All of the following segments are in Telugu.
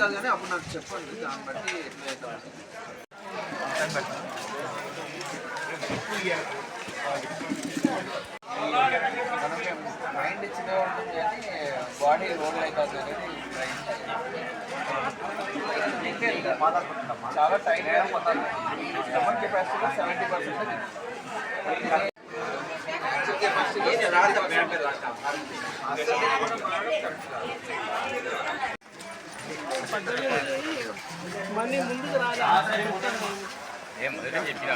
కాదు కానీ అప్పుడు నాకు చెప్పండి దాన్ని బట్టి ఎట్లా మైండ్ చిన్నగా ఉంటుంది కానీ బాడీ రోల్ అవుతుంది అనేది చాలా tight stomach capacity seventy percent మళ్ళీ ముందుకు రాదా చెప్పిన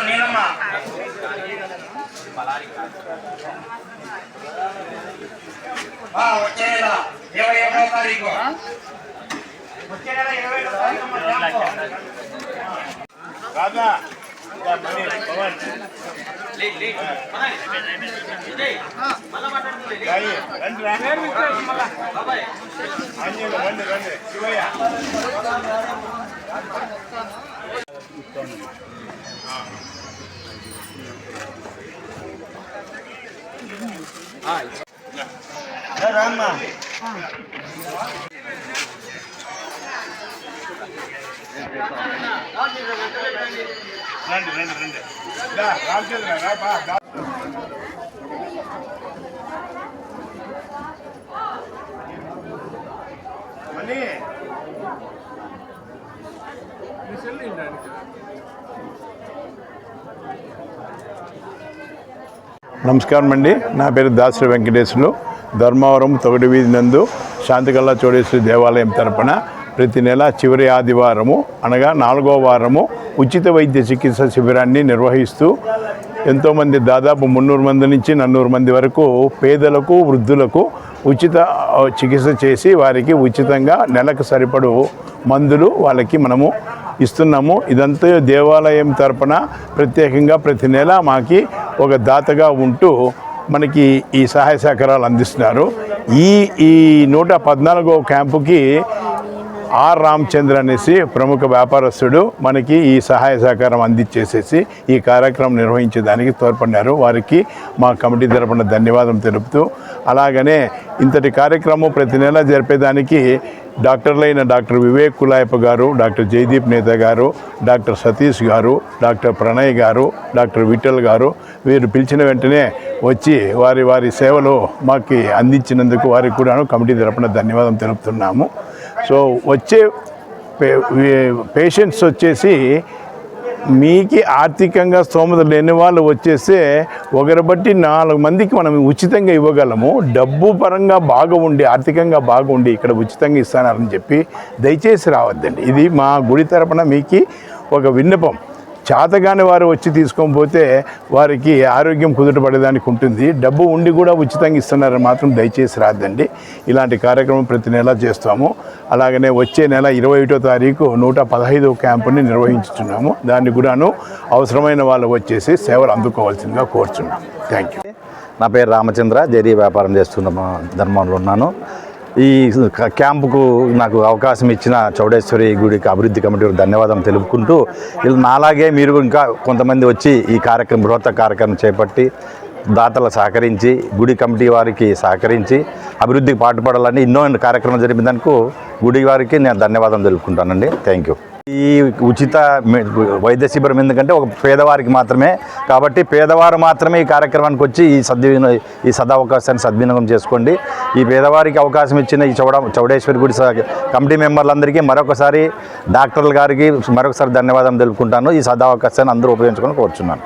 నరేంద్ర నీలమ్మ ఆ, వచ్చే నెల ఇరవై ఒకటో తారీఖు. వచ్చే నెల ఇరవై ఒకటో తారీఖు అమ్మ క్యాంపు. రాదా ఇంకా మనీ పవన్ నమస్కారం అండి. నా పేరు దాసరి వెంకటేశ్వరులు ధర్మవరం తొగటి వీధి నందు శాంతికల్లా చోడేశ్వరి దేవాలయం తరపున ప్రతి నెల చివరి ఆదివారము అనగా నాలుగో వారము ఉచిత వైద్య చికిత్స శిబిరాన్ని నిర్వహిస్తూ ఎంతోమంది దాదాపు మున్నూరు మంది నుంచి నన్నూరు మంది వరకు పేదలకు వృద్ధులకు ఉచిత చికిత్స చేసి వారికి ఉచితంగా నెలకు సరిపడు మందులు వాళ్ళకి మనము ఇస్తున్నాము. ఇదంతా దేవాలయం తరపున ప్రత్యేకంగా ప్రతి నెల మాకి ఒక దాతగా ఉంటూ మనకి ఈ సహాయ సహకారాలు అందిస్తున్నారు. ఈ ఈ నూట పద్నాలుగో క్యాంపుకి ఆర్ రామచంద్ర అనేసి ప్రముఖ వ్యాపారస్తుడు మనకి ఈ సహాయ సహకారం అందించేసేసి ఈ కార్యక్రమం నిర్వహించేదానికి తోడ్పడినారు. వారికి మా కమిటీ తరపున ధన్యవాదం తెలుపుతూ అలాగనే ఇంతటి కార్యక్రమం ప్రతి నెల జరిపేదానికి డాక్టర్లైన డాక్టర్ వివేక్ కులాయప్ప గారు డాక్టర్ జయదీప్ నేత గారు డాక్టర్ సతీష్ గారు డాక్టర్ ప్రణయ్ గారు డాక్టర్ విఠల్ గారు వీరు పిలిచిన వెంటనే వచ్చి వారి వారి సేవలు మాకు అందించినందుకు వారికి కూడా కమిటీ తరపున ధన్యవాదం తెలుపుతున్నాము. సో వచ్చే పే పేషెంట్స్ వచ్చేసి మీకు ఆర్థికంగా స్తోమత లేని వాళ్ళు వచ్చేస్తే ఒకరి బట్టి నాలుగు మందికి మనం ఉచితంగా ఇవ్వగలము. డబ్బు పరంగా బాగా ఉండి ఆర్థికంగా బాగా ఉండి ఇక్కడ ఉచితంగా ఇస్తానని చెప్పి దయచేసి రావద్దండి. ఇది మా గుడి తరపున మీకు ఒక విన్నపం. చేతగాని వారు వచ్చి తీసుకొని పోతే వారికి ఆరోగ్యం కుదుటపడేదానికి ఉంటుంది. డబ్బు ఉండి కూడా ఉచితంగా ఇస్తున్నారని మాత్రం దయచేసి రాదండి ఇలాంటి కార్యక్రమం ప్రతి నెల చేస్తాము. అలాగనే వచ్చే నెల ఇరవై ఒకటో తారీఖు నూట పదహైదో క్యాంపుని నిర్వహించుతున్నాము. దాన్ని కూడాను అవసరమైన వాళ్ళు వచ్చేసి సేవలు అందుకోవాల్సిందిగా కోరుచున్నాం. Thank you. నా పేరు రామచంద్ర. జరీ వ్యాపారం చేస్తున్న ధర్మంలో ఉన్నాను. ఈ క- క్యాంపుకు నాకు అవకాశం ఇచ్చిన చౌడేశ్వరి గుడికి అభివృద్ధి కమిటీకి ధన్యవాదం తెలుపుకుంటూ ఇలా నాలాగే మీరు ఇంకా కొంతమంది వచ్చి ఈ కార్యక్రమం బృహత్త కార్యక్రమం చేపట్టి దాతలు సహకరించి గుడి కమిటీ వారికి సహకరించి అభివృద్ధికి పాటుపడాలని ఎన్నో కార్యక్రమం జరిపినందుకు గుడి వారికి నేను ధన్యవాదం తెలుపుకుంటానండి. Thank you. ఈ ఉచిత వైద్య శిబిరం ఎందుకంటే ఒక పేదవారికి మాత్రమే. కాబట్టి పేదవారు మాత్రమే ఈ కార్యక్రమానికి వచ్చి ఈ సద్వినియోగ ఈ సదవకాశాన్ని సద్వినియోగం చేసుకోండి. ఈ పేదవారికి అవకాశం ఇచ్చిన ఈ చౌడ చౌడేశ్వరి గుడి కమిటీ మెంబర్లందరికీ మరొకసారి డాక్టర్ల గారికి మరొకసారి ధన్యవాదం తెలుపుకుంటాను. ఈ సదావకాశాన్ని అందరూ ఉపయోగించుకొని కోరుచున్నాను.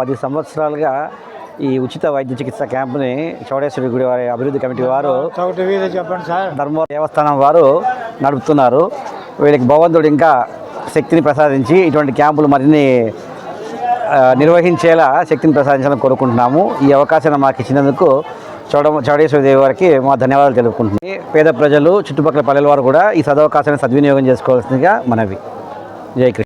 పది సంవత్సరాలుగా ఈ ఉచిత వైద్య చికిత్స క్యాంపుని చౌడేశ్వరి గుడి వారి అభివృద్ధి కమిటీ వారు ధర్మ దేవస్థానం వారు నడుపుతున్నారు. వీళ్ళకి భగవంతుడు ఇంకా శక్తిని ప్రసాదించి ఇటువంటి క్యాంపులు మరిన్ని నిర్వహించేలా శక్తిని ప్రసాదించాలని కోరుకుంటున్నాము. ఈ అవకాశాన్ని మాకు ఇచ్చినందుకు చౌడ చౌడేశ్వరి దేవి వారికి మా ధన్యవాదాలు తెలుపుకుంటున్నాం పేద ప్రజలు చుట్టుపక్కల పల్లెల వారు కూడా ఈ సదవకాశాన్ని సద్వినియోగం చేసుకోవాల్సిందిగా మనవి. జై కృష్ణ.